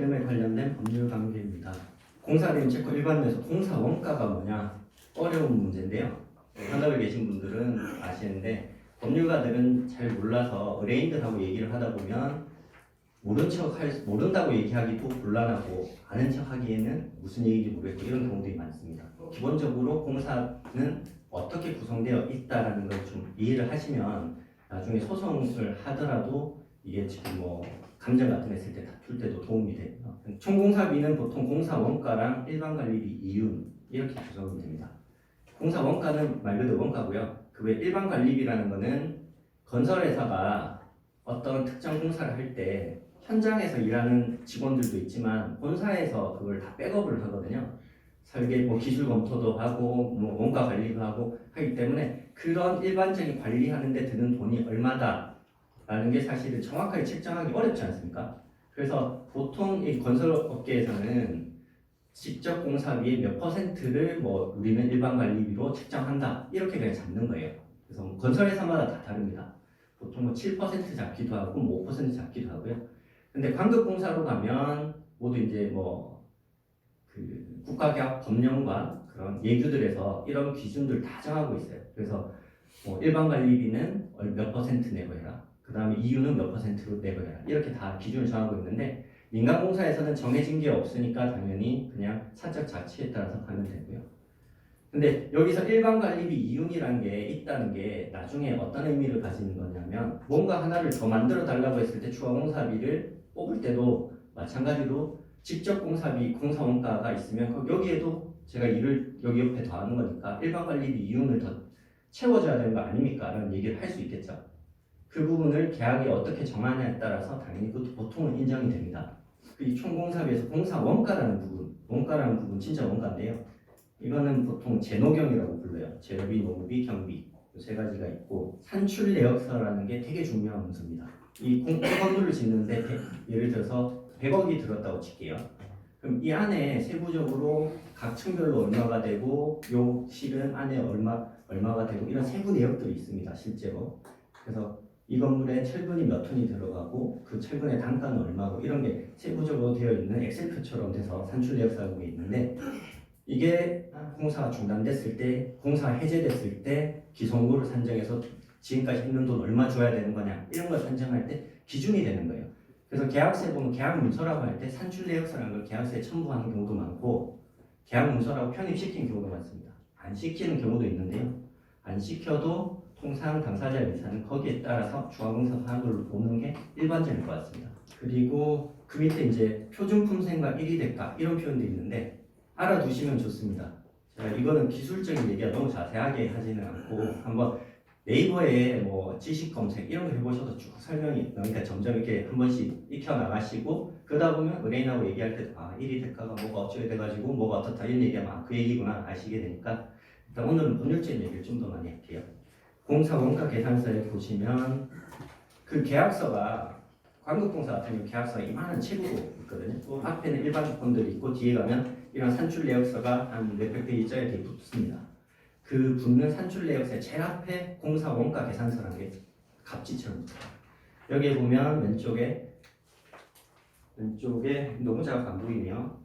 대금에 관련된 법률 관계입니다. 공사대금 채권 일반에서 공사 원가가 뭐냐 어려운 문제인데요. 현업에 계신 분들은 아시는데 법률가들은 잘 몰라서 의뢰인들하고 얘기를 하다 보면 모른 척 할, 모른다고 얘기하기도 곤란하고 아는 척 하기에는 무슨 얘기인지 모르겠고 이런 경우들이 많습니다. 기본적으로 공사는 어떻게 구성되어 있다라는 걸 좀 이해를 하시면 나중에 소송을 하더라도 이게 지금 뭐 감정 같은 거 했을 때 다툴 때도 도움이 돼요. 총공사비는 보통 공사 원가랑 일반 관리비 이윤 이렇게 구성이 됩니다. 공사 원가는 말 그대로 원가고요. 그 외 일반 관리비라는 거는 건설회사가 어떤 특정 공사를 할 때 현장에서 일하는 직원들도 있지만 본사에서 그걸 다 백업을 하거든요. 설계 뭐 기술 검토도 하고 뭐 원가 관리도 하고 하기 때문에 그런 일반적인 관리하는 데 드는 돈이 얼마다 라는 게 사실은 정확하게 책정하기 어렵지 않습니까? 그래서 보통 이 건설업계에서는 직접 공사비의 몇 퍼센트를 뭐 우리는 일반 관리비로 책정한다 이렇게 그냥 잡는 거예요. 그래서 뭐 건설 회사마다 다 다릅니다. 보통 뭐 7% 잡기도 하고 뭐 5% 잡기도 하고요. 근데 광급 공사로 가면 모두 이제 뭐 그 국가계약 법령과 그런 예규들에서 이런 기준들 다 정하고 있어요. 그래서 뭐 일반 관리비는 몇 퍼센트 내고 해라. 그 다음에 이유는 몇 퍼센트로 내고 해라. 이렇게 다 기준을 정하고 있는데 민간공사에서는 정해진 게 없으니까 당연히 그냥 사적 자치에 따라서 가면 되고요. 근데 여기서 일반 관리비 이윤이라는 게 있다는 게 나중에 어떤 의미를 가지는 거냐면 뭔가 하나를 더 만들어 달라고 했을 때 추가 공사비를 뽑을 때도 마찬가지로 직접 공사비 공사 원가가 있으면 그 여기에도 제가 일을 여기 옆에 더하는 거니까 일반 관리비 이윤을 더 채워줘야 되는 거 아닙니까? 라는 얘기를 할 수 있겠죠. 그 부분을 계약이 어떻게 정하냐에 따라서 당연히 그것도 보통은 인정이 됩니다. 그이 총공사비에서 공사 원가라는 부분, 원가라는 부분 진짜 원가인데요. 이거는 보통 재노경이라고 불러요. 재료비, 노무비, 경비 이세 가지가 있고 산출 내역서라는 게 되게 중요한 문서입니다. 이 공- 건물을 짓는데 백- 예를 들어서 100억이 들었다고 칠게요. 그럼 이 안에 세부적으로 각 층별로 얼마가 되고 요 실은 안에 얼마 얼마가 되고 이런 세부 내역들이 있습니다. 실제로. 그래서 이 건물에 철분이 몇 톤이 들어가고 그 철분의 단가는 얼마고 이런 게 세부적으로 되어 있는 엑셀표처럼 돼서 산출 내역서라고 있는데 이게 공사가 중단됐을 때 공사가 해제됐을 때 기성구를 산정해서 지금까지 했는 돈 얼마 줘야 되는 거냐 이런 걸 산정할 때 기준이 되는 거예요. 그래서 계약서에 보면 계약 문서라고 할 때 산출 내역서라는 걸 계약서에 첨부하는 경우도 많고 계약 문서라고 편입시킨 경우도 많습니다. 안 시키는 경우도 있는데요. 안 시켜도 통상 당사자 의사는 거기에 따라서 중화공사 하는 걸로 보는 게 일반적일 것 같습니다. 그리고 그 밑에 이제 표준품생과 1위 대가 이런 표현도 있는데 알아두시면 좋습니다. 제가 이거는 기술적인 얘기가 너무 자세하게 하지는 않고 한번 네이버에 뭐 지식 검색 이런 거 해보셔도 쭉 설명이 그러니까 점점 이렇게 한 번씩 익혀 나가시고 그러다 보면 의뢰인하고 얘기할 때도 아 1위 대가가 뭐가 어쩌게 돼가지고 뭐가 어떻다 이런 얘기하면 아, 그 얘기구나 아시게 되니까 일단 오늘은 법률적인 얘기를 좀 더 많이 할게요. 공사 원가 계산서에 보시면 그 계약서가 광급공사 같은 경우 계약서가 이만한 책으로 있거든요. 그 앞에는 일반 조건들이 있고 뒤에 가면 이런 산출 내역서가 한 몇백 페이지짜리 이렇게 붙습니다. 그 붙는 산출 내역서의 제일 앞에 공사 원가 계산서라는 게 갑지처럼 붙어요. 여기에 보면 왼쪽에 왼쪽에 너무 작아 안 보이네요.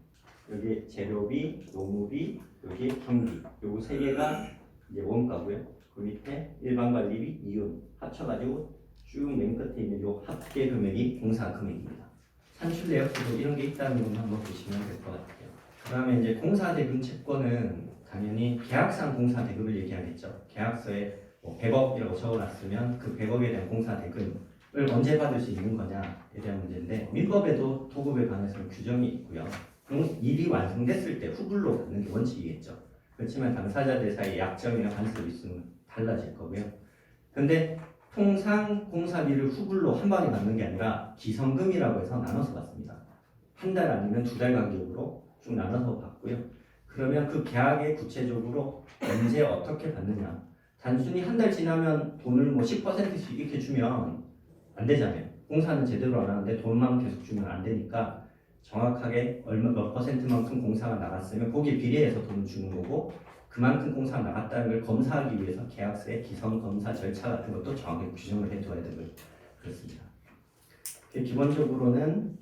여기 재료비, 노무비, 여기 경비 요거 세 개가 이제 원가고요. 그 밑에 일반 관리비, 이윤 합쳐가지고 쭉 맨 끝에 있는 요 합계 금액이 공사 금액입니다. 산출 내역서도 이런 게 있다는 건 한번 보시면 될 것 같아요. 그 다음에 이제 공사 대금 채권은 당연히 계약상 공사 대금을 얘기하겠죠. 계약서에 뭐 100억이라고 적어놨으면 그 100억에 대한 공사 대금을 언제 받을 수 있는 거냐에 대한 문제인데 민법에도 도급에 관해서는 규정이 있고요. 공- 일이 완성됐을 때 후불로 받는 게 원칙이겠죠. 그렇지만 당사자들 사이에 약정이나 관습이 있으면 달라질 거고요. 근데 통상 공사비를 후불로 한 번에 받는 게 아니라 기성금이라고 해서 나눠서 받습니다. 한 달 아니면 두 달 간격으로 쭉 나눠서 받고요. 그러면 그 계약에 구체적으로 언제 어떻게 받느냐. 단순히 한 달 지나면 돈을 뭐 10%씩 이렇게 주면 안 되잖아요. 공사는 제대로 안 하는데 돈만 계속 주면 안 되니까 정확하게 얼마 몇 퍼센트만큼 공사가 나갔으면 거기에 비례해서 돈을 주는 거고 그만큼 공사가 나갔다는 걸 검사하기 위해서 계약서에 기성 검사 절차 같은 것도 정확하게 규정을 해둬야 되고 그렇습니다. 그 기본적으로는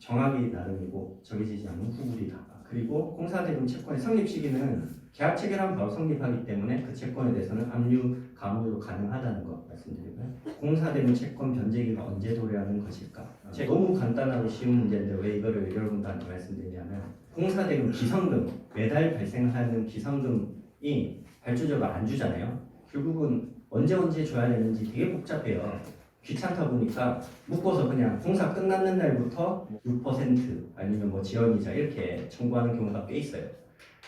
정하기 나름이고 정해지지 않는 후불이다. 그리고 공사대금 채권의 성립 시기는 계약 체결한 바로 성립하기 때문에 그 채권에 대해서는 압류 가물도 가능하다는 거 말씀드리고요. 공사대금 채권 변제기가 언제 도래하는 것일까? 제가 너무 간단하고 쉬운 문제인데 왜 이거를 여러분들한테 말씀드리냐면 공사대금 기성금 매달 발생하는 기성금이 발주자가 안 주잖아요. 결국은 언제 언제 줘야 되는지 되게 복잡해요. 귀찮다 보니까 묶어서 그냥 공사 끝났는 날부터 6% 아니면 뭐 지연이자 이렇게 청구하는 경우가 꽤 있어요.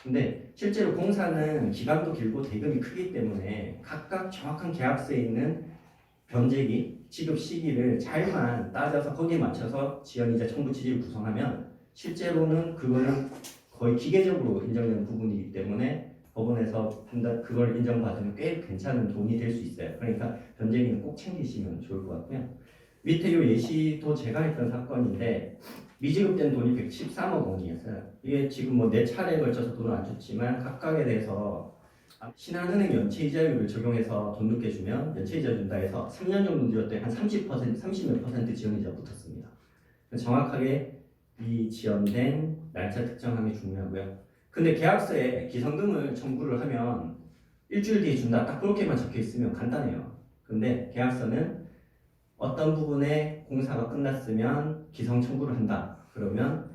근데 실제로 공사는 기간도 길고 대금이 크기 때문에 각각 정확한 계약서에 있는 변제기 지급 시기를 잘만 따져서 거기에 맞춰서 지연이자 청구 취지를 구성하면 실제로는 그거는 거의 기계적으로 인정되는 부분이기 때문에 법원에서 판단 그걸 인정받으면 꽤 괜찮은 돈이 될 수 있어요. 그러니까 변제기는 꼭 챙기시면 좋을 것 같고요. 밑에 요 예시도 제가 했던 사건인데 미지급된 돈이 113억 원이었어요. 이게 지금 뭐 네 차례에 걸쳐서 돈을 안 줬지만 각각에 대해서 신한은행 연체이자율을 적용해서 돈 늦게 주면 연체이자 준다 해서 3년 정도 늦었더니 한 30%, 30몇 퍼센트 지연이자 붙었습니다. 정확하게 이 지연된 날짜 게 중요하고요. 근데 계약서에 기성금을 청구를 하면 일주일 뒤에 준다 딱 그렇게만 적혀 있으면 간단해요. 근데 계약서는 어떤 부분에 공사가 끝났으면 기성 청구를 한다. 그러면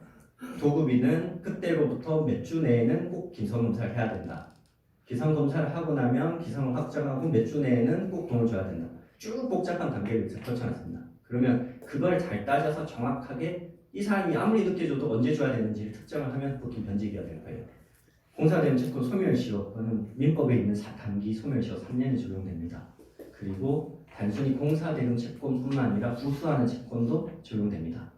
도급이는 그때로부터 몇 주 내에는 꼭 기성 검사를 해야 된다. 기성 검사를 하고 나면 기성을 확정하고 몇 주 내에는 꼭 돈을 줘야 된다. 쭉 복잡한 단계를 거쳐놨습니다. 그러면 그걸 잘 따져서 정확하게 이 사람이 아무리 늦게 줘도 언제 줘야 되는지를 특정을 하면 보통 변제기가 될 거예요. 공사된 채권 소멸시효는 민법에 있는 사- 단기 소멸시효 3년이 적용됩니다. 그리고 단순히 공사되는 채권뿐만 아니라 부수하는 채권도 적용됩니다.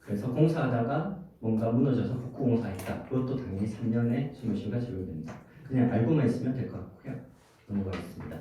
그래서 공사하다가 뭔가 무너져서 복구공사했다. 그것도 당연히 3년의 소멸시효가 적용됩니다. 그냥 알고만 있으면 될 것 같고요. 넘어가겠습니다.